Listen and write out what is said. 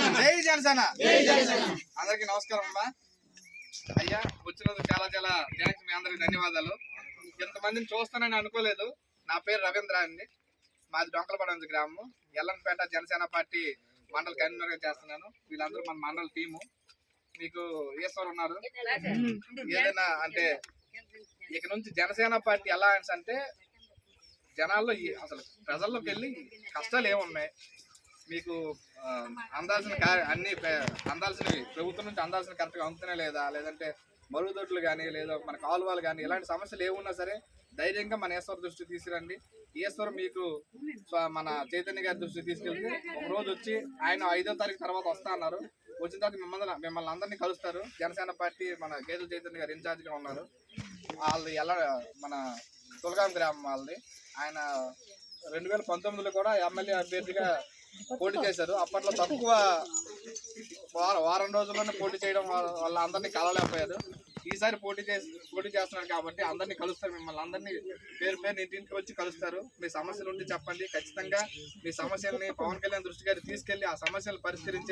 జనసేన. అందరికి నమస్కారం అమ్మా. అయ్యా వచ్చినందుకు చాలా చాలా థ్యాంక్స్ మీ అందరికి ధన్యవాదాలు. ఇంతమందిని చూస్తానని అనుకోలేదు. నా పేరు రవీంద్ర అండి. మాది డొంకలపడంది గ్రామం. ఎల్లంపేట జనసేన పార్టీ మండల కన్వీనర్గా చేస్తున్నాను. వీళ్ళందరూ మన మండల టీము. మీకు ఈశ్వర్ ఉన్నారు. ఏదైనా అంటే ఇక నుంచి జనసేన పార్టీ ఎలా అంటే జనాల్లో అసలు ప్రజల్లోకి వెళ్ళి కష్టాలు ఏమున్నాయి? మీకు అందాల్సిన అన్ని అందాల్సినవి ప్రభుత్వం నుంచి అందాల్సిన కరెక్ట్గా అందుతున్నాయి లేదా? లేదంటే మరుగుదొడ్లు కానీ లేదా మన కాలువలు కానీ ఇలాంటి సమస్యలు ఏమున్నా సరే ధైర్యంగా మన ఈశ్వర దృష్టికి తీసుకురండి. ఈశ్వరం మీకు మన చైతన్య గారి దృష్టికి తీసుకెళ్తే ఒక రోజు వచ్చి ఆయన ఐదో తారీఖు తర్వాత వస్తా అన్నారు. వచ్చిన తర్వాత మిమ్మల్ని మిమ్మల్ని అందరినీ కలుస్తారు. జనసేన పార్టీ మన గేదెల చైతన్య గారు ఇన్ఛార్జ్గా ఉన్నారు. వాళ్ళది ఎలా మన తులగాం గ్రామం వాళ్ళది. ఆయన రెండు వేల పంతొమ్మిదిలో కూడా ఎమ్మెల్యే అభ్యర్థిగా పోటీ చేశారు అప్పట్లో తక్కువ వారం వారం రోజుల్లోనే పోటీ చేయడం వల్ల అందరినీ కలవలేకపోయారు. ఈసారి పోటీ చేసి పోటీ చేస్తున్నారు కాబట్టి అందరినీ కలుస్తారు మిమ్మల్ని. అందరినీ పేరు పేరు ఇంటింటికి వచ్చి కలుస్తారు. మీ సమస్యలు ఉంటే చెప్పండి. ఖచ్చితంగా మీ సమస్యల్ని పవన్ కళ్యాణ్ దృష్టి గారికి తీసుకెళ్ళి ఆ సమస్యలు పరిష్కరించే